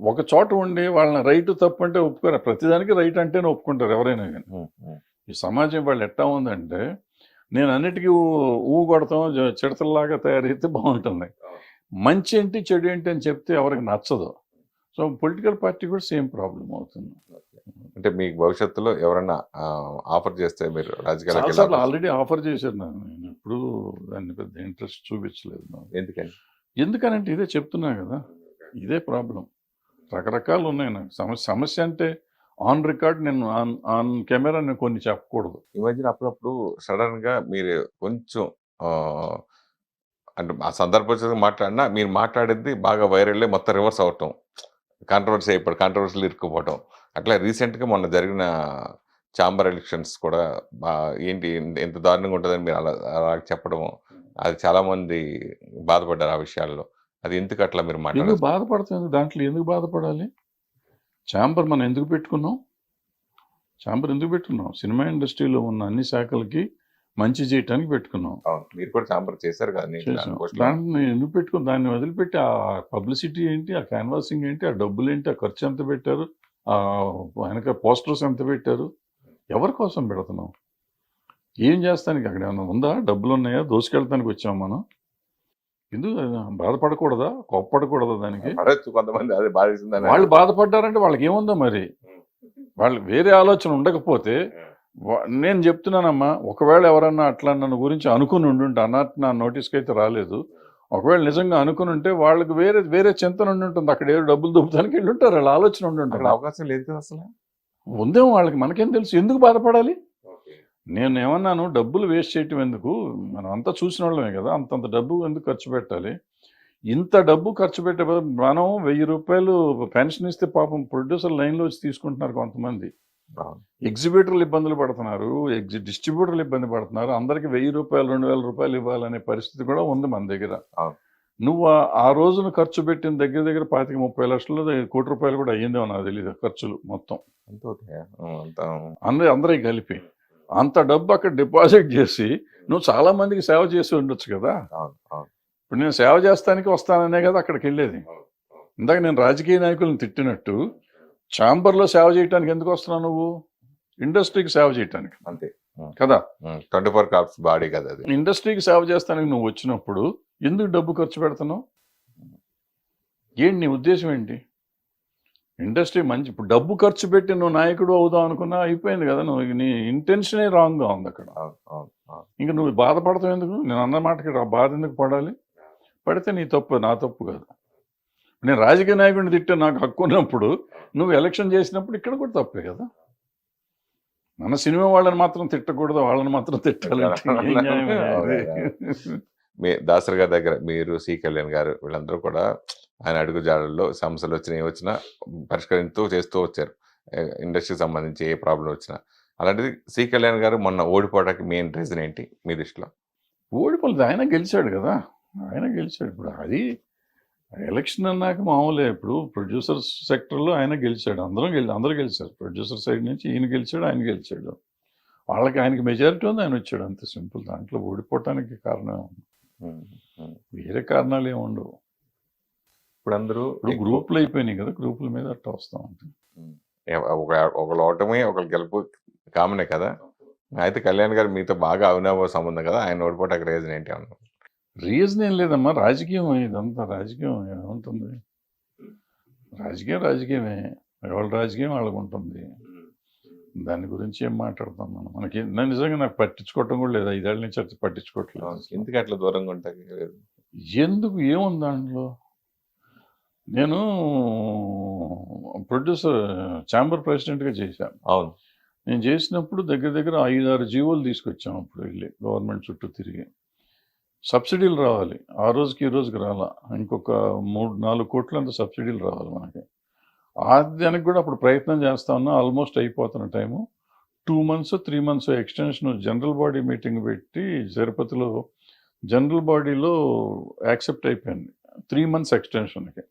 ఒక చోట ఉండి వాళ్ళని రైట్ తప్పు అంటే ఒప్పుకోరు. ప్రతిదానికి రైట్ అంటేనే ఒప్పుకుంటారు ఎవరైనా కానీ. ఈ సమాజం వాళ్ళు ఎట్టా ఉందంటే నేను అన్నిటికీ ఊ- కొడతాం చిడతల్లాగా తయారైతే బాగుంటుంది. మంచి ఏంటి చెడు ఏంటి అని చెప్తే ఎవరికి నచ్చదు. సో పొలిటికల్ పార్టీ కూడా సేమ్ ప్రాబ్లం అవుతుంది. అంటే మీకు భవిష్యత్తులో ఎవరన్నా ఆఫర్ చేస్తే మీరు వెళ్ళాలి ఆల్రెడీ ఆఫర్ చేశారు నేను ఎప్పుడు దాన్ని పెద్ద ఇంట్రెస్ట్ చూపించలేదు ఎందుకని? ఎందుకనంటే ఇదే చెప్తున్నా కదా. ఇదే ప్రాబ్లం రకరకాలు ఉన్నాయి నాకు. సమస్య సమస్య అంటే ఆన్ రికార్డ్ నేను ఆన్ ఆన్ కెమెరా నేను కొన్ని చెప్పకూడదు. ఈ మధ్యన అప్పుడప్పుడు సడన్గా మీరు కొంచెం అంటే ఆ సందర్భం మాట్లాడినా మీరు మాట్లాడేది బాగా వైరల్ మొత్తం రివర్స్ అవటం కాంట్రవర్సీ అయిపోవడం కాంట్రవర్సీలు ఇరుక్కుపోవటం. అట్లా రీసెంట్గా మొన్న జరిగిన చాంబర్ ఎలక్షన్స్ కూడా బా ఏంటి ఎంత దారుణంగా ఉంటుందని మీరు అలా అలా చెప్పడం అది చాలామంది బాధపడ్డారు ఆ విషయాల్లో. అది ఎందుకు అట్లా మీరు ఎందుకు మాట్లాడారు బాధపడుతుంది దాంట్లో ఎందుకు బాధపడాలి? ఛాంబర్ మనం ఎందుకు పెట్టుకున్నాం? ఛాంబర్ ఎందుకు పెట్టుకున్నాం? సినిమా ఇండస్ట్రీలో ఉన్న అన్ని శాఖలకి మంచి చేయటానికి పెట్టుకున్నాం. అవును మీరు కూడా చాంబర్ చేశారు కదా నేను చేసాం దాని పోస్టులో. దాన్ని ఎందుకు పెట్టుకుని దాన్ని వదిలిపెట్టి ఆ పబ్లిసిటీ ఏంటి ఆ క్యాన్వాసింగ్ ఏంటి ఆ డబ్బులు ఏంటి ఆ ఖర్చు ఎంత పెట్టారు ఆ వెనక పోస్టర్స్ ఎంత పెట్టారు ఎవరి కోసం పెడుతున్నాం? ఏం చేస్తానికి? అక్కడ ఏమైనా ఉందా? డబ్బులు ఉన్నాయా? దోసుకెళ్తానికి వచ్చాం మనం. ఎందుకు బాధపడకూడదా? కోప్పడకూడదా దానికి? కొంతమంది అదే బాధిస్తుందని వాళ్ళు బాధపడ్డారంటే వాళ్ళకి ఏముందో మరి వాళ్ళు వేరే ఆలోచన ఉండకపోతే నేను చెప్తున్నానమ్మా ఒకవేళ ఎవరన్నా అట్లా నన్ను గురించి అనుకుని ఉండుంటే అన్నట్టు నా నోటీస్కి అయితే రాలేదు. ఒకవేళ నిజంగా అనుకుని ఉంటే వాళ్ళకి వేరే వేరే చింతన ఉండి ఉంటుంది. అక్కడ ఏదో డబ్బులు దుబ్బడానికి వెళ్ళి ఉంటారు. వాళ్ళ ఆలోచన ఉండి ఉంటారు అవకాశం లేదు కదా అసలు? ఉందేమో వాళ్ళకి మనకేం తెలుసు. ఎందుకు బాధపడాలి? నేను ఏమన్నాను డబ్బులు వేస్ట్ చేయటం ఎందుకు? మనం అంతా చూసిన వాళ్ళమే కదా అంతంత డబ్బు ఎందుకు ఖర్చు పెట్టాలి? ఇంత డబ్బు ఖర్చు పెట్టే మనం వెయ్యి రూపాయలు పెన్షన్ ఇస్తే పాపం ప్రొడ్యూసర్ లైన్లో వచ్చి తీసుకుంటున్నారు కొంతమంది. అవును. ఎగ్జిబిటర్లు ఇబ్బందులు పడుతున్నారు ఎగ్జి డిస్ట్రిబ్యూటర్లు ఇబ్బంది పడుతున్నారు అందరికి వెయ్యి రూపాయలు రెండు వేల రూపాయలు ఇవ్వాలనే పరిస్థితి కూడా ఉంది మన దగ్గర. నువ్వు ఆ- రోజున ఖర్చు పెట్టిన దగ్గర దగ్గర పాతిక ముప్పై లక్షలు కోటి రూపాయలు కూడా అయ్యిందేమో నాకు తెలియదు ఖర్చులు మొత్తం. అందరి అందరికి కలిపి. అంత డబ్బు అక్కడ డిపాజిట్ చేసి నువ్వు చాలా మందికి సేవ చేసి ఉండొచ్చు కదా. ఇప్పుడు నేను సేవ చేస్తానికి వస్తాననే కదా అక్కడికి వెళ్ళేది. ఇందాక నేను రాజకీయ నాయకులను తిట్టినట్టు ఛాంబర్లో సేవ చేయడానికి ఎందుకు వస్తున్నావు నువ్వు? ఇండస్ట్రీకి సేవ చేయటానికి. అంతే. కదా? ట్వంటీ ఫోర్ కాప్స్ బాడీ కదా అది. ఇండస్ట్రీకి సేవ చేస్తానికి నువ్వు వచ్చినప్పుడు ఎందుకు డబ్బు ఖర్చు పెడుతున్నావు? ఏంటి నీ ఉద్దేశం ఏంటి? ఇండస్ట్రీ మంచి ఇప్పుడు డబ్బు ఖర్చు పెట్టి నువ్వు నాయకుడు అవుదాం అనుకున్నా అయిపోయింది కదా నువ్వు. నీ ఇంటెన్షనే రాంగ్గా ఉంది అక్కడ. ఇంక నువ్వు బాధపడతావు ఎందుకు? నేను అన్న మాటకి ఆ బాధ ఎందుకు పడాలి? పడితే నీ తప్పు నా తప్పు కాదు. నేను రాజకీయ నాయకుడిని తిట్టే నాకు హక్కు ఉన్నప్పుడు నువ్వు ఎలక్షన్ చేసినప్పుడు ఇక్కడ కూడా తప్పే కదా. మన సినిమా వాళ్ళని మాత్రం తిట్టకూడదు వాళ్ళని మాత్రం? మీ దాసరి గారి దగ్గర మీరు సి కళ్యాణ్ గారు వీళ్ళందరూ కూడా ఆయన అడుగు జాడల్లో సమస్యలు వచ్చినా ఏం వచ్చినా పరిష్కరిస్తూ చేస్తూ వచ్చారు. ఇండస్ట్రీకి సంబంధించి ఏ ప్రాబ్లం వచ్చినా. అలాంటిది సి కళ్యాణ్ గారు మొన్న ఓడిపోవడానికి మెయిన్ రీజన్ ఏంటి మీ దృష్టిలో? ఓడిపోలేదు. ఆయన గెలిచాడు కదా. ఆయన గెలిచాడు. ఇప్పుడు అది ఎలక్షన్ అన్నాక మామూలే. ఇప్పుడు ప్రొడ్యూసర్ సెక్టర్లో ఆయన గెలిచాడు. అందరం గెలి అందరూ గెలిచారు. ప్రొడ్యూసర్ సైడ్ నుంచి ఈయన గెలిచాడు ఆయన గెలిచాడు. వాళ్ళకి ఆయనకి మెజారిటీ ఉంది ఆయన వచ్చాడు. అంత సింపుల్. దాంట్లో ఓడిపోవటానికి కారణం. వేరే కారణాలు ఏమి ఉండవు ఇప్పుడు అందరూ గ్రూపులు అయిపోయినాయి కదా గ్రూపుల మీద అట్లా వస్తా ఉంటుంది ఒక ఒకళ్ళు ఓటమి ఒకళ్ళు గెలుపు కామనే కదా. అయితే కళ్యాణ్ గారు మీతో బాగా అవినాభావ సంబంధం కదా ఆయన ఓడిపోవడానికి రీజన్ ఏంటి అన్నారు? రీజన్ ఏం లేదమ్మా రాజకీయం ఇదంతా రాజకీయం ఏముంటుంది? రాజకీయం రాజకీయమే ఎవరి రాజకీయం వాళ్ళకు ఉంటుంది. దాని గురించి ఏం మాట్లాడతాం మనం? మనకి నా నిజంగా నాకు పట్టించుకోవటం కూడా లేదు ఐదేళ్ళ నుంచి అది పట్టించుకోవట్లేదు. ఎందుకు అట్లా దూరంగా ఉంటాయి ఎందుకు ఏముంది దాంట్లో? నేను ప్రొడ్యూసర్ ఛాంబర్ ప్రెసిడెంట్గా చేశాను అవును. నేను చేసినప్పుడు దగ్గర దగ్గర ఐదు ఆరు జీవోలు తీసుకొచ్చాం అప్పుడు వెళ్ళి గవర్నమెంట్ చుట్టూ తిరిగి. సబ్సిడీలు రావాలి. ఆ రోజుకి ఈ రోజుకి రాలా. ఇంకొక మూడు నాలుగు కోట్ల అంత సబ్సిడీలు రావాలి మనకి. ఆ దానికి కూడా అప్పుడు ప్రయత్నం చేస్తా ఉన్నా ఆల్మోస్ట్ అయిపోతున్న time. Two months three months extension general body meeting పెట్టి తిరుపతిలో జనరల్ బాడీలో యాక్సెప్ట్ అయిపోయింది. త్రీ మంత్స్ ఎక్స్టెన్షన్కి.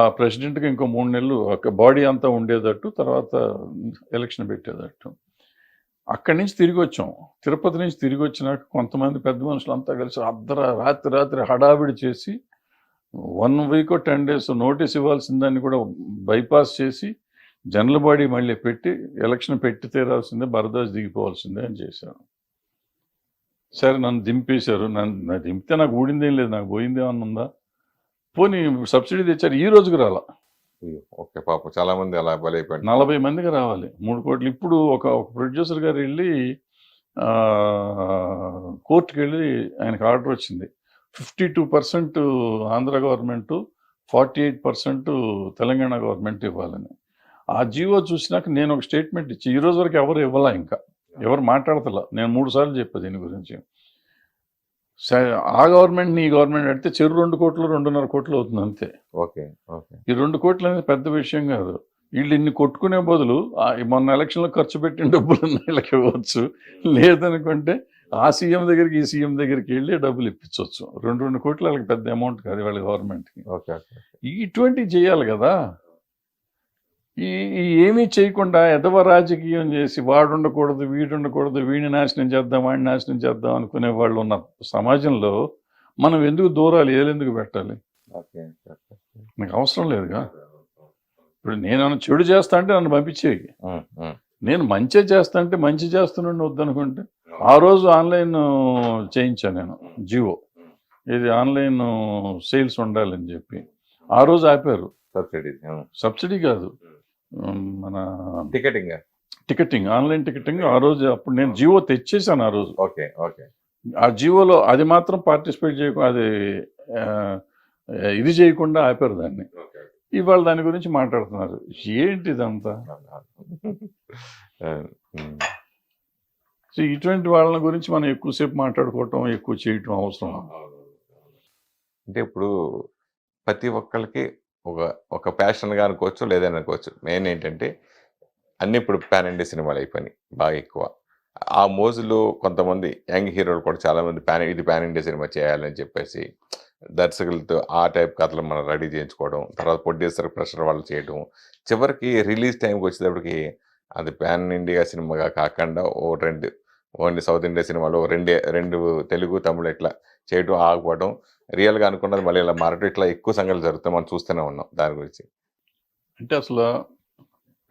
ఆ ప్రెసిడెంట్కి ఇంకో మూడు నెలలు ఒక బాడీ అంతా ఉండేటట్టు తర్వాత ఎలక్షన్ పెట్టేటట్టు. అక్కడి నుంచి తిరిగి వచ్చాం. తిరుపతి నుంచి తిరిగి వచ్చినాక కొంతమంది పెద్ద మనుషులు అంతా కలిసి అర్ధ రాత్రి రాత్రి హడావిడి చేసి one week ten days notice ఇవ్వాల్సిన దాన్ని కూడా బైపాస్ చేసి జనరల్ బాడీ మళ్ళీ పెట్టి ఎలక్షన్ పెట్టి తీరాల్సిందే భరద్వాజ్ దిగిపోవాల్సిందే అని చేశాను సరే నన్ను దింపేశారు. నన్ను దింపితే నాకు ఊడిందేం లేదు నాకు పోయిందేమన్నా ఉందా? పోనీ సబ్సిడీ తెచ్చారు ఈ రోజుకి రాలా. ఓకే పాపం. చాలా మంది అలా బలైపోయింది నలభై మందికి రావాలి. మూడు కోట్లు. ఇప్పుడు ఒక ఒక ప్రొడ్యూసర్ గారు వెళ్ళి కోర్టుకి వెళ్ళి ఆయనకు ఆర్డర్ వచ్చింది. Fifty two percent Andhra government forty eight percent Telangana government ఇవ్వాలని. ఆ జీవో చూసినాక నేను ఒక స్టేట్మెంట్ ఇచ్చి ఈ రోజు వరకు ఎవరు ఇవ్వాలా ఇంకా? ఎవరు మాట్లాడతలా? నేను మూడు సార్లు చెప్పా దీని గురించి. ఆ గవర్నమెంట్ నీ గవర్నమెంట్ అంటే చెరు రెండు కోట్లు రెండున్నర కోట్లు అవుతుంది అంతే. Okay okay. ఈ రెండు కోట్లు అనేది పెద్ద విషయం కాదు. వీళ్ళు ఇన్ని కొట్టుకునే బదులు ఈ మొన్న ఎలక్షన్లో ఖర్చు పెట్టిన డబ్బులు వీళ్ళకి ఇవ్వచ్చు. లేదనుకుంటే ఆ సీఎం దగ్గరికి ఈ సీఎం దగ్గరికి వెళ్ళి డబ్బులు ఇప్పించవచ్చు. రెండు రెండు కోట్లు వాళ్ళకి పెద్ద అమౌంట్ కాదు వాళ్ళ గవర్నమెంట్కి. ఇటువంటివి చేయాలి కదా. ఈ ఏమీ చేయకుండా ఎదవ రాజకీయం చేసి వాడు ఉండకూడదు వీడు ఉండకూడదు వీడిని నాశనం చేద్దాం వాడిని నాశనం చేద్దాం అనుకునే వాళ్ళు ఉన్న సమాజంలో మనం ఎందుకు దూరాలు ఏలెందుకు పెట్టాలి? నాకు అవసరం లేదుగా. ఇప్పుడు నేను చెడు చేస్తా అంటే నన్ను ఉమ్. నేను మంచి చేస్తా అంటే మంచి చేస్తున్నాను వద్దనుకుంటే ఆ రోజు ఆన్లైన్ చేయించాను నేను జియో. ఇది ఆన్లైన్ సేల్స్ ఉండాలని చెప్పి. ఆ రోజు ఆపారు. సబ్సిడీ. సబ్సిడీ కాదు. మన టికెటింగ్. టికెటింగ్ ఆన్లైన్ టికెటింగ్ ఆ రోజు అప్పుడు నేను జియో తెచ్చేసాను ఆ రోజు. Okay okay. ఆ జియోలో అది మాత్రం పార్టిసిపేట్ చేయకుండా అది ఇది చేయకుండా ఆపారు దాన్ని. ఇవాళ దాని గురించి మాట్లాడుతున్నారు. ఏంటి ఇదంతా. సో ఇటువంటి వాళ్ళ గురించి మనం ఎక్కువసేపు మాట్లాడుకోవటం ఎక్కువ చేయటం అవసరం. అంటే ఇప్పుడు ప్రతి ఒక్కరికి ఒక ఒక ప్యాషన్గా అనుకోవచ్చు లేదని అనుకోవచ్చు. మెయిన్ ఏంటంటే అన్ని ఇప్పుడు ప్యాన్ ఇండియా సినిమాలు అయిపోయినాయి బాగా ఎక్కువ. ఆ మోజులో కొంతమంది యంగ్ హీరోలు కూడా చాలా మంది ఇది ప్యాన్ ఇండియా సినిమా చేయాలని చెప్పేసి దర్శకులతో ఆ టైప్ కథలు మనం రెడీ చేయించుకోవడం తర్వాత ప్రొడ్యూసర్ ప్రెషర్ వాళ్ళు చేయడం చివరికి రిలీజ్ టైంకి వచ్చేటప్పటికి అది ప్యాన్ ఇండియా సినిమాగా కాకుండా ఓ రెండు ఓన్లీ సౌత్ ఇండియా సినిమాలో రెండు రెండు తెలుగు తమిళ ఇట్లా చేయడం ఆగిపోవడం రియల్గా అనుకున్నది మళ్ళీ ఇలా మారటం ఇట్లా ఎక్కువ సంఘటనలు జరుగుతాయి. మనం చూస్తూనే ఉన్నాం దాని గురించి. అంటే అసలు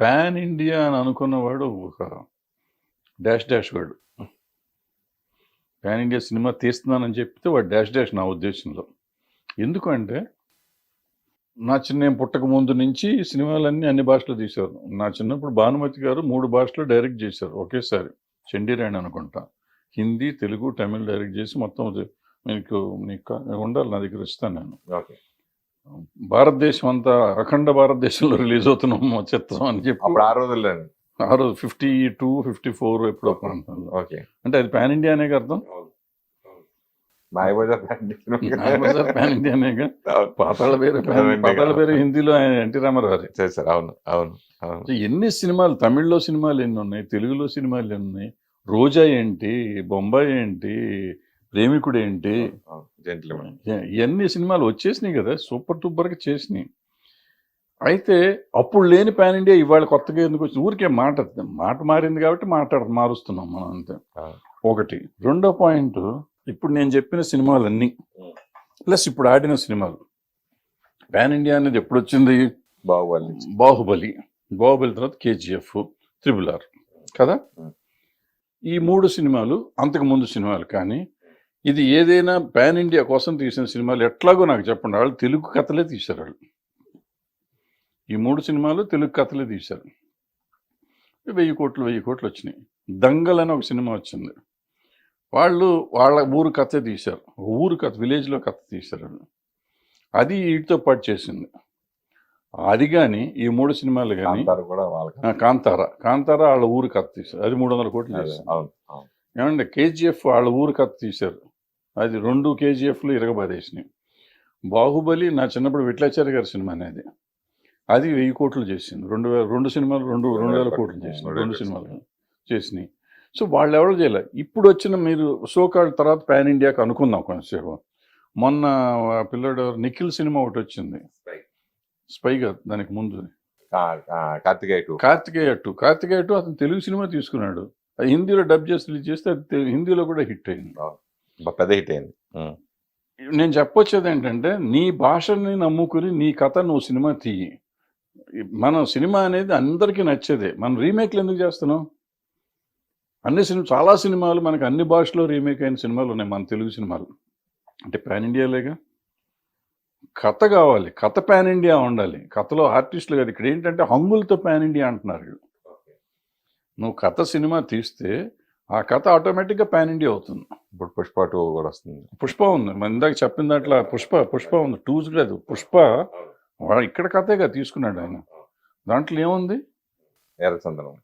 పాన్ ఇండియా అని అనుకున్నవాడు ఒక డాష్ డాష్ వాడు. పాన్ ఇండియా సినిమా తీస్తున్నానని చెప్తే వాడు డాష్ డాష్ నా ఉద్దేశంలో. ఎందుకంటే నా చిన్న పుట్టక ముందు నుంచి సినిమాలన్నీ అన్ని భాషలు తీశారు నా చిన్నప్పుడు భానుమతి గారు మూడు భాషలు డైరెక్ట్ చేశారు ఒకేసారి. చండీరాణి అనుకుంటా. హిందీ తెలుగు తమిళ్ డైరెక్ట్ చేసి మొత్తం మీకు నీకు ఉండాలి నా దగ్గర ఇస్తాను నేను. ఓకే. భారతదేశం అంతా అఖండ భారతదేశంలో రిలీజ్ అవుతున్నాం మా చిత్రం అని చెప్పి. అప్పుడు ఆ రోజుల్లో ఆ రోజు ఫిఫ్టీ టూ ఫిఫ్టీ ఫోర్ ఎప్పుడో ఓకే. అంటే అది పాన్ ఇండియా అనే అర్థం? పాన్ పాతాళ పేరు పాతాళ. పేరు. హిందీలో ఆయన ఎన్టీ రామారావు చేశారు. అవును. అవును. అవును. ఎన్ని సినిమాలు తమిళ్ళో సినిమాలు ఎన్ని ఉన్నాయి తెలుగులో సినిమాలు ఎన్ని ఉన్నాయి? రోజా ఏంటి బొంబాయి ఏంటి ప్రేమికుడు ఏంటి ఇవన్నీ సినిమాలు వచ్చేసినాయి కదా సూపర్ టూపర్గా చేసినాయి. అయితే అప్పుడు లేని పాన్ ఇండియా ఇవాళ కొత్తగా ఎందుకు వచ్చింది? ఊరికే మాట మాట మారింది కాబట్టి మాట్లాడ మారుస్తున్నాం మనం అంతే. ఒకటి. రెండో పాయింట్ ఇప్పుడు నేను చెప్పిన సినిమాలన్నీ ప్లస్ ఇప్పుడు ఆడిన సినిమాలు. పాన్ ఇండియా అనేది ఎప్పుడు వచ్చింది బాహుబలి. బాహుబలి. బాహుబలి తర్వాత కేజీఎఫ్ త్రిబుల్ ఆర్. కదా. ఈ మూడు సినిమాలు అంతకు ముందు సినిమాలు కానీ ఇది ఏదైనా పాన్ ఇండియా కోసం తీసిన సినిమాలు ఎట్లాగో నాకు చెప్పండి. వాళ్ళు తెలుగు కథలే తీశారు వాళ్ళు. ఈ మూడు సినిమాలు తెలుగు కథలే తీశారు. వెయ్యి కోట్లు వెయ్యి కోట్లు వచ్చినాయి. దంగల్ అని ఒక సినిమా వచ్చింది. వాళ్ళు వాళ్ళ ఊరు కథే తీశారు. ఊరు కథ విలేజ్లో కథ తీశారు వాళ్ళు. అది వీటితో పాటు చేసింది. అది కానీ ఈ మూడు సినిమాలు కానీ కాంతార కాంతార. కాంతార వాళ్ళ ఊరు కథ తీశారు. అది మూడు వందల కోట్లు అవును ఏమంటే కేజీఎఫ్ వాళ్ళ ఊరు కథ తీశారు. అది రెండు కేజీఎఫ్లు ఇరగబాదేసినాయి బాహుబలి నా చిన్నప్పుడు విట్లాచారి గారి సినిమా అనేది అది. వెయ్యి కోట్లు చేసింది. రెండు వేల రెండు సినిమాలు రెండు రెండు వేల కోట్లు చేసింది. రెండు సినిమాలు చేసినాయి. సో వాళ్ళు ఎవరు చేయలే. ఇప్పుడు వచ్చిన మీరు సోకాల్ తర్వాత పాన్ ఇండియాకి అనుకుందాం కొంచెంసేపు మొన్న పిల్లడు? నిఖిల్ సినిమా ఒకటి వచ్చింది. స్పైగా దానికి ముందు. Karthikeya two. Karthikeya two. Karthikeya two అతను తెలుగు సినిమా తీసుకున్నాడు. హిందీలో డబ్ చేసి రిలీజ్ చేస్తే అది హిందీలో కూడా హిట్ అయింది. పెద్ద హిట్ అయింది. నేను చెప్పొచ్చేది ఏంటంటే నీ భాషని నమ్ముకుని నీ కథ నువ్వు సినిమా తీయి. మన సినిమా అనేది అందరికీ నచ్చేదే. మనం రీమేక్లు ఎందుకు చేస్తున్నాం? అన్ని సినిమా చాలా సినిమాలు మనకి అన్ని భాషలో రీమేక్ అయిన సినిమాలు ఉన్నాయి మన తెలుగు సినిమాలు. అంటే పాన్ ఇండియాలేగా కథ కావాలి. కథ పాన్ ఇండియా ఉండాలి. కథలో ఆర్టిస్టులు కాదు. ఇక్కడ ఏంటంటే హంగులతో పాన్ ఇండియా అంటున్నారు. నువ్వు కథ సినిమా తీస్తే ఆ కథ ఆటోమేటిక్గా పాన్ ఇండియా అవుతుంది. ఇప్పుడు పుష్ప టూ కూడా వస్తుంది. పుష్ప ఉంది. మన ఇందాక చెప్పిన దాంట్లో పుష్ప పుష్ప ఉంది. టూస్ కాదు పుష్ప వాడు ఇక్కడ కథేగా తీసుకున్నాడు ఆయన. దాంట్లో ఏముంది? ఎర్రచందనం.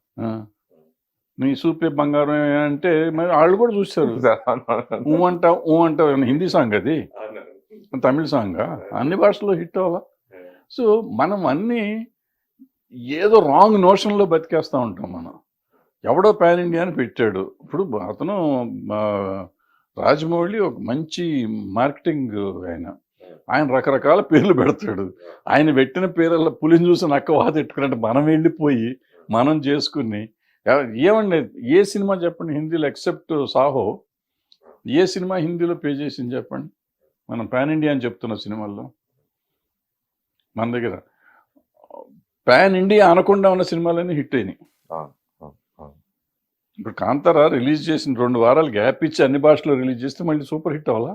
నీ సూపే బంగారం అంటే మరి వాళ్ళు కూడా చూస్తారు ఊ అంట ఊ అంట హిందీ సాంగ్ అది? తమిళ సాంగ్? అన్ని భాషల్లో హిట్ అవ్వాలా? సో మనం అన్నీ ఏదో రాంగ్ నోషన్లో బతికేస్తూ ఉంటాం ఎవడో పాన్ ఇండియా అని పెట్టాడు. ఇప్పుడు అతను రాజమౌళి ఒక మంచి మార్కెటింగ్ ఆయన. ఆయన రకరకాల పేర్లు పెడతాడు. ఆయన పెట్టిన పేర్ల పులిని చూసి నక్క వాత ఎట్టుకున్నట్టు మనం వెళ్ళిపోయి మనం చేసుకుని ఏమండి ఏ సినిమా చెప్పండి? హిందీలో ఎక్సెప్ట్ సాహో. ఏ సినిమా హిందీలో పే చేసింది చెప్పండి? మనం పాన్ ఇండియా అని చెప్తున్న సినిమాల్లో. మన దగ్గర. పాన్ ఇండియా అనకుండా ఉన్న సినిమాలన్నీ హిట్ అయినాయి. ఇప్పుడు కాంతారా రిలీజ్ చేసిన రెండు వారాలు గ్యాప్ ఇచ్చి అన్ని భాషలో రిలీజ్ చేస్తే మళ్ళీ సూపర్ హిట్ అవ్వాలా?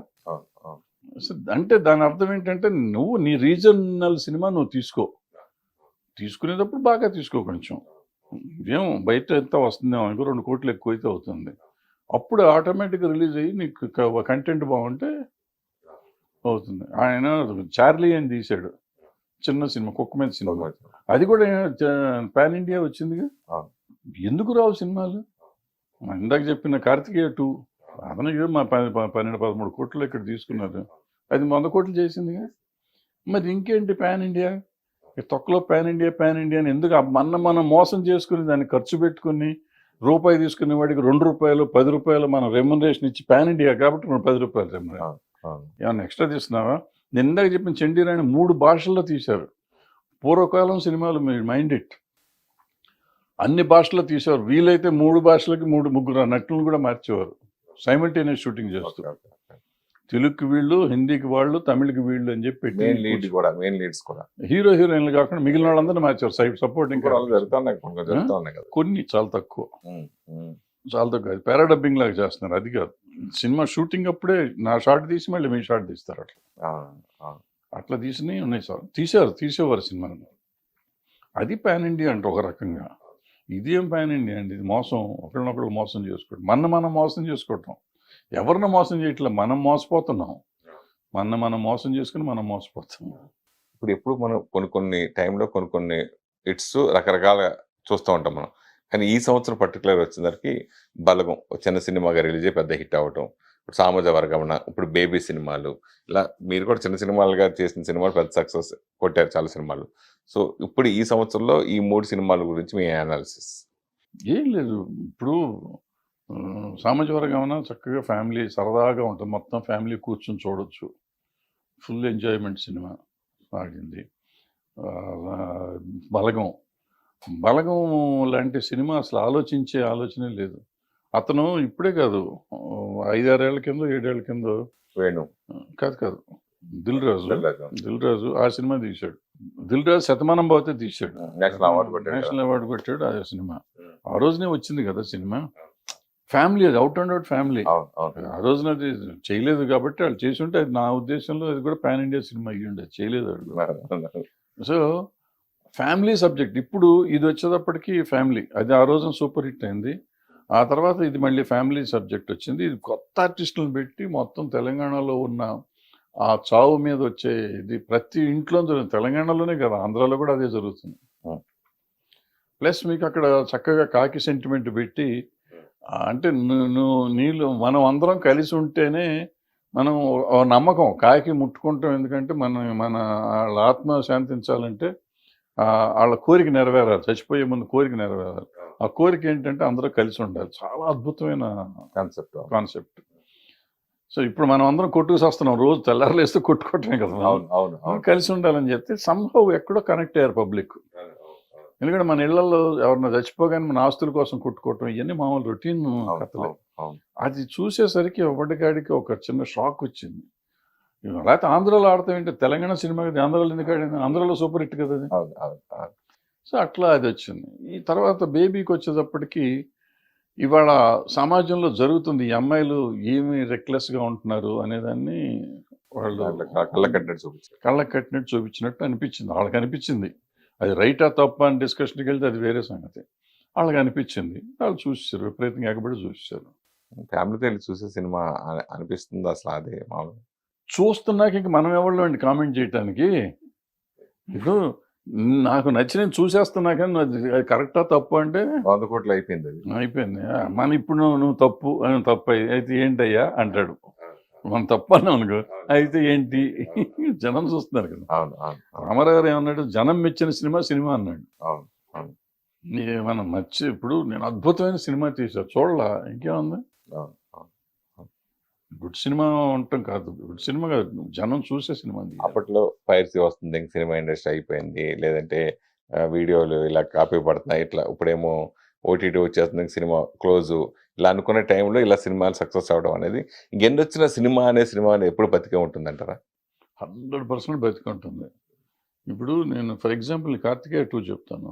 అంటే దాని అర్థం ఏంటంటే నువ్వు నీ రీజనల్ సినిమా నువ్వు తీసుకో. తీసుకునేటప్పుడు బాగా తీసుకో కొంచెం. ఏం బయట ఎంత వస్తుందేమో అనుకో రెండు కోట్లు ఎక్కువ అయితే అవుతుంది. అప్పుడు ఆటోమేటిక్గా రిలీజ్ అయ్యి నీకు కంటెంట్ బాగుంటే అవుతుంది. ఆయన చార్లీ అని తీశాడు. చిన్న సినిమా కుక్క మీద సినిమా. అది కూడా పాన్ ఇండియా వచ్చిందిగా. ఎందుకు రావు సినిమాలు? ఇందాక చెప్పిన కార్తికేయ టూ అతను ఏదో మా పన్నెండు పదమూడు కోట్లు ఇక్కడ తీసుకున్నారు అది వంద కోట్లు చేసిందిగా? మరి ఇంకేంటి పాన్ ఇండియా? ఈ తొక్కలో పాన్ ఇండియా పాన్ ఇండియా అని ఎందుకు మన మనం మోసం చేసుకుని దాన్ని ఖర్చు పెట్టుకుని రూపాయి తీసుకునే వాడికి రెండు రూపాయలు పది రూపాయలు మనం రెమ్యునరేషన్ ఇచ్చి పాన్ ఇండియా కాబట్టి మనం పది రూపాయలు రెమ్యునరేషన్ ఏమన్నా ఎక్స్ట్రా తీస్తున్నావా? నేను ఇందాక చెప్పిన చండీరాణి మూడు భాషల్లో తీశారు. పూర్వకాలం సినిమాలు మీరు మైండ్ ఇట్. అన్ని భాషల్లో తీశారు వీలైతే మూడు భాషలకి మూడు ముగ్గురు నటులను కూడా మార్చేవారు. సైమల్టేనియస్ షూటింగ్ చేస్తూ. తెలుగుకి వీళ్ళు హిందీకి వాళ్ళు తమిళకి వీళ్ళు అని చెప్పి మెయిన్ లీడ్ పెట్టి కూడా మెయిన్ లీడ్స్ కూడా. హీరో హీరోయిన్లు కాకుండా మిగిలిన వాళ్ళందరూ మార్చారు సైడ్ సపోర్టింగ్ కొన్ని చాలా తక్కువ. చాలా తక్కువ. పారాడబ్బింగ్ లాగా చేస్తున్నారు. అది కాదు. సినిమా షూటింగ్ అప్పుడే నా షార్ట్ తీసి మళ్ళీ మీ షార్ట్ తీస్తారు అట్లా. అట్లా తీసినవి ఉన్నాయి సార్. తీశారు తీసేవారు సినిమాను అది పాన్ ఇండియా అంటే ఒక రకంగా. ఇది ఏం అండి ఇది మోసం ఒకరినొకరు మోసం చేసుకోవడం. మన మనం మోసం చేసుకోవటం. ఎవరిని మోసం చేయట్లే మనం మోసపోతున్నాం. మన మనం మోసం చేసుకుని మనం మోసపోతున్నాం. ఇప్పుడు ఎప్పుడు మనం కొన్ని కొన్ని టైంలో కొన్ని కొన్ని హిట్స్ రకరకాల చూస్తూ ఉంటాం మనం. కానీ ఈ సంవత్సరం పర్టికులర్ వచ్చేసరికి బలగం ఒక చిన్న సినిమాగా రిలీజ్ అయ్యి పెద్ద హిట్ అవ్వటం ఇప్పుడు సామాజ వర్గమన ఇప్పుడు బేబీ సినిమాలు ఇలా మీరు కూడా చిన్న సినిమాలుగా చేసిన సినిమాలు పెద్ద సక్సెస్ కొట్టారు చాలా సినిమాలు. సో ఇప్పుడు ఈ సంవత్సరంలో ఈ మూడు సినిమాల గురించి మీ అనాలిసిస్ ఏం లేదు. ఇప్పుడు సామాజిక వర్గమన చక్కగా ఫ్యామిలీ సరదాగా ఉంటుంది. మొత్తం ఫ్యామిలీ కూర్చొని చూడొచ్చు. ఫుల్ ఎంజాయ్మెంట్ సినిమా ఆడింది బలగం. బలగం లాంటి సినిమా అసలు ఆలోచించే ఆలోచనే లేదు. అతను ఇప్పుడే కాదు ఐదారేళ్ళ కింద ఏడేళ్ళ కింద వేణు. కాదు కాదు. దిల్ రాజు. దిల్ రాజు ఆ సినిమా తీశాడు. దిల్ రాజు శతమానం పోతే తీశాడు. నేషనల్ అవార్డు కొట్టాడు. నేషనల్ అవార్డు కొట్టాడు ఆ సినిమా. ఆ రోజునే వచ్చింది కదా సినిమా. ఫ్యామిలీ అది అవుట్ అండ్ అవుట్ ఫ్యామిలీ. ఆ రోజున అది చేయలేదు కాబట్టి వాళ్ళు చేసి ఉంటే అది నా ఉద్దేశంలో అది కూడా పాన్ ఇండియా సినిమా అయ్యి ఉండేది. చేయలేదు వాళ్ళు సో ఫ్యామిలీ సబ్జెక్ట్. ఇప్పుడు ఇది వచ్చేటప్పటికి ఫ్యామిలీ. అది ఆ రోజున సూపర్ హిట్ అయింది. ఆ తర్వాత ఇది మళ్ళీ ఫ్యామిలీ సబ్జెక్ట్ వచ్చింది. ఇది కొత్త ఆర్టిస్టులను పెట్టి మొత్తం తెలంగాణలో ఉన్న ఆ చావు మీద వచ్చే ఇది ప్రతి ఇంట్లో జరుగుతుంది. తెలంగాణలోనే కదా ఆంధ్రాలో కూడా అదే జరుగుతుంది. ప్లస్ మీకు అక్కడ చక్కగా కాకి సెంటిమెంట్ పెట్టి అంటే నువ్వు నీళ్ళు మనం అందరం కలిసి ఉంటేనే మనం నమ్మకం. కాకి ముట్టుకుంటాం ఎందుకంటే మన మన వాళ్ళ ఆత్మ శాంతించాలంటే వాళ్ళ కోరిక నెరవేరాలి. చచ్చిపోయే ముందు కోరిక నెరవేరాలి. ఆ కోరిక ఏంటంటే అందరూ కలిసి ఉండాలి. చాలా అద్భుతమైన కాన్సెప్ట్. కాన్సెప్ట్. సో ఇప్పుడు మనం అందరం కొట్టుకు వస్తున్నాం రోజు తెల్లారలేస్తే కొట్టుకోవటమే కదా. అవును అవును కలిసి ఉండాలని చెప్తే సంభవ్ ఎక్కడో కనెక్ట్ అయ్యారు పబ్లిక్. ఎందుకంటే మన ఇళ్ళలో ఎవరన్నా చచ్చిపోగానే మన ఆస్తుల కోసం కొట్టుకోవటం ఇవన్నీ మామూలు రొటీన్ కథలే. అది చూసేసరికి ఒకటికాడికి ఒక చిన్న షాక్ వచ్చింది. లేకపోతే ఆంధ్రాలో ఆడతాం ఏంటి? తెలంగాణ సినిమా ఆంధ్రాలో ఎందుకు ఆడింది? ఆంధ్రాలో సూపర్ హిట్ కదా సో అట్లా అది వచ్చింది. ఈ తర్వాత బేబీకి వచ్చేటప్పటికి ఇవాళ సమాజంలో జరుగుతుంది ఈ అమ్మాయిలు ఏమి రెక్లెస్గా ఉంటున్నారు అనేదాన్ని వాళ్ళు కళ్ళ కట్టినట్టు చూపించారు. కళ్ళకి కట్టినట్టు చూపించినట్టు అనిపించింది. వాళ్ళకి అనిపించింది. అది రైటా తప్ప అని డిస్కషన్కి వెళ్తే అది వేరే సంగతి. వాళ్ళకి అనిపించింది. వాళ్ళు చూసారు విపరీతంగా ఎగబడి చూసారు ఫ్యామిలీతో వెళ్ళి చూసే సినిమా అని- అనిపిస్తుంది అసలు అదే మామూలు చూస్తున్నాక ఇంక మనం ఎవరిలో అండి కామెంట్ చేయటానికి? ఇప్పుడు నాకు నచ్చిన చూసేస్తున్నా కానీ అది కరెక్టా తప్పు అంటే? వంద కోట్లు అయిపోయింది అది. అయిపోయింది. మన ఇప్పుడు నువ్వు తప్పు ఆ, తప్పు అయి- అయితే ఏంటయ్యా అంటాడు. మనం తప్పు అన్నాం అనుకో అయితే ఏంటి? జనం చూస్తున్నారు కదా. రామారావు గారు ఏమన్నాడు? జనం మెచ్చిన సినిమా సినిమా అన్నాడు. మనం మర్చి ఇప్పుడు నేను అద్భుతమైన సినిమా తీసా. చూడలా? ఇంకేముంది. గుడ్ సినిమా ఉండటం కాదు. గుడ్ సినిమా కాదు. జనం చూసే సినిమా. అప్పట్లో పైరసీ వస్తుంది ఇంక సినిమా ఇండస్ట్రీ అయిపోయింది లేదంటే వీడియోలు ఇలా కాపీ పడుతున్నాయి ఇట్లా ఇప్పుడేమో ఓటీటీ వచ్చేస్తుంది ఇంక సినిమా క్లోజ్. ఇలా అనుకునే టైంలో ఇలా సినిమాలు సక్సెస్ అవడం అనేది ఇంకెన్ని వచ్చిన సినిమా అనే సినిమా అనేది ఎప్పుడు బతికే ఉంటుంది అంటారా హండ్రెడ్ పర్సెంట్ బతికుంటుంది ఇప్పుడు నేను ఫర్ ఎగ్జాంపుల్ కార్తికేయ టూ చెప్తాను.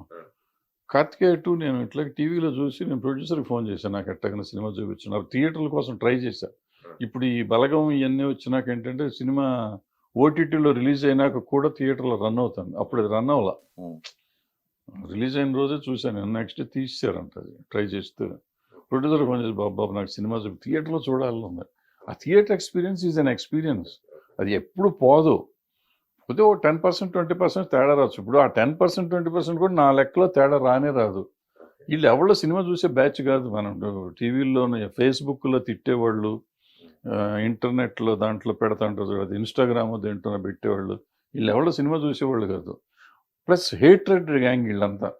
కార్తికేయ టూ నేను ఇట్లా టీవీలో చూసి నేను ప్రొడ్యూసర్కి ఫోన్ చేశాను. నాకు ఎట్టగిన సినిమా చూపించాను థియేటర్ల కోసం ట్రై చేశాను ఇప్పుడు ఈ బలగం ఇవన్నీ వచ్చినాక ఏంటంటే సినిమా ఓటీటీలో రిలీజ్ అయినాక కూడా థియేటర్లో రన్ అవుతుంది. అప్పుడు అది రన్ అవ్వాల. రిలీజ్ అయిన రోజే చూశాను. నెక్స్ట్ తీసారంట అది. ట్రై చేస్తే. ప్రొడ్యూసర్ ఫోన్ చేసి బాబు బాబు నాకు సినిమా చూపి థియేటర్లో చూడాలని ఉంది ఆ theatre experience is an experience. అది ఎప్పుడు పోదు. పోతే ఓ టెన్ పర్సెంట్ ట్వంటీ పర్సెంట్ తేడా రావచ్చు. ఇప్పుడు ఆ టెన్ పర్సెంట్ ట్వంటీ పర్సెంట్ కూడా నా లెక్కలో తేడా రానే రాదు. వీళ్ళు ఎవరో సినిమా చూసే బ్యాచ్ కాదు. మనం టీవీలోనే ఫేస్బుక్లో తిట్టేవాళ్ళు. ఇంటర్నెట్లో దాంట్లో పెడతాంటారు చూడు, అది ఇన్స్టాగ్రామ్ దేంట్లో పెట్టేవాళ్ళు. వీళ్ళు ఎవరో సినిమా చూసేవాళ్ళు కాదు. ప్లస్ హేట్రెడ్ గ్యాంగ్ వీళ్ళంతా.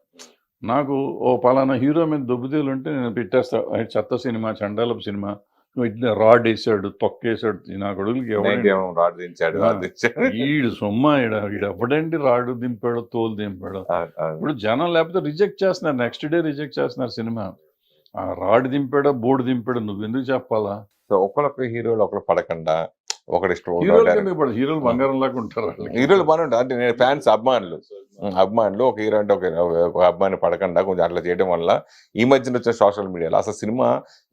నాకు ఓ పలానా హీరో మీద దొబ్బుదేలు ఉంటే నేను పెట్టేస్తా. "అది చెత్త సినిమా చండాలపు సినిమా. రాడ్ వేసాడు తొక్కేసాడు నా కొడుకులకి రాడ్ దించాడు దించాడు. ఈడు సొమ్మ ఈడ ఈడు ఎవడండి రాడు దింపాడు తోలు దింపాడు. ఇప్పుడు జనం లేకపోతే రిజెక్ట్ చేస్తున్నారు నెక్స్ట్ డే రిజెక్ట్ చేస్తున్నారు సినిమా. ఆ రాడ్ దింపాడా బోర్డు దింపాడు నువ్వు ఎందుకు చెప్పాలా? సో ఒకళ్ళొక హీరోలు ఒకళ్ళు పడకుండా ఒకటి ఇష్టం హీరోలు బంగారం లాగా ఉంటారు. హీరోలు బాగానే ఉంటారు అంటే నేను ఫ్యాన్స్ అభిమానులు. అభిమానులు ఒక హీరో అంటే ఒక అభిమాని పడకుండా కొంచెం అట్లా చేయడం వల్ల ఈ మధ్యన వచ్చిన సోషల్ మీడియాలో అసలు సినిమా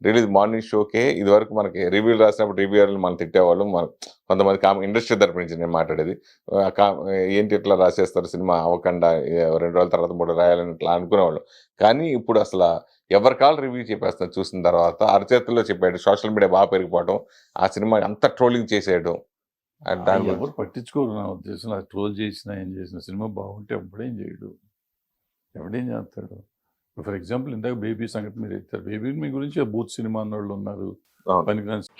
రిలీజ్ మార్నింగ్ షోకే ఇది వరకు మనకి రివ్యూలు రాసినప్పుడు రివ్యూలు మనం తిట్టేవాళ్ళం. మన కొంతమంది కామ ఇండస్ట్రీ తరపు నుంచి నేను మాట్లాడేది. ఏంటి ఇట్లా రాసేస్తారు సినిమా అవ్వకుండా రెండు రోజుల తర్వాత మూడు రాయాలని ఇట్లా అనుకునేవాళ్ళు. కానీ ఇప్పుడు అసలు ఎవరి కాల్ రివ్యూ చెప్పేస్తున్నారు చూసిన తర్వాత అరచేతుల్లో చెప్పాడు సోషల్ మీడియా బాగా పెరిగిపోవడం ఆ సినిమా అంత ట్రోలింగ్ చేసేయడం అండ్ దాని ఎవరు పట్టించుకోరు నా ఉద్దేశం ట్రోల్ చేసినా ఏం చేసిన సినిమా బాగుంటే ఎవడేం చేయడు. ఎవడేం చేస్తాడు? ఫర్ ఎగ్జాంపుల్ ఇందాక బేబీ సంగతి మీరు ఎత్తారు బేబీ మీ గురించి బూత్ సినిమా అన్న వాళ్ళు ఉన్నారు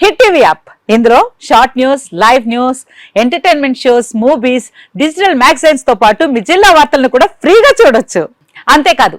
హిట్ టీవీ యాప్. ఇందులో short news live news entertainment shows movies digital మ్యాగజైన్స్తో పాటు మీ జిల్లా వార్తలను కూడా ఫ్రీగా చూడొచ్చు. అంతేకాదు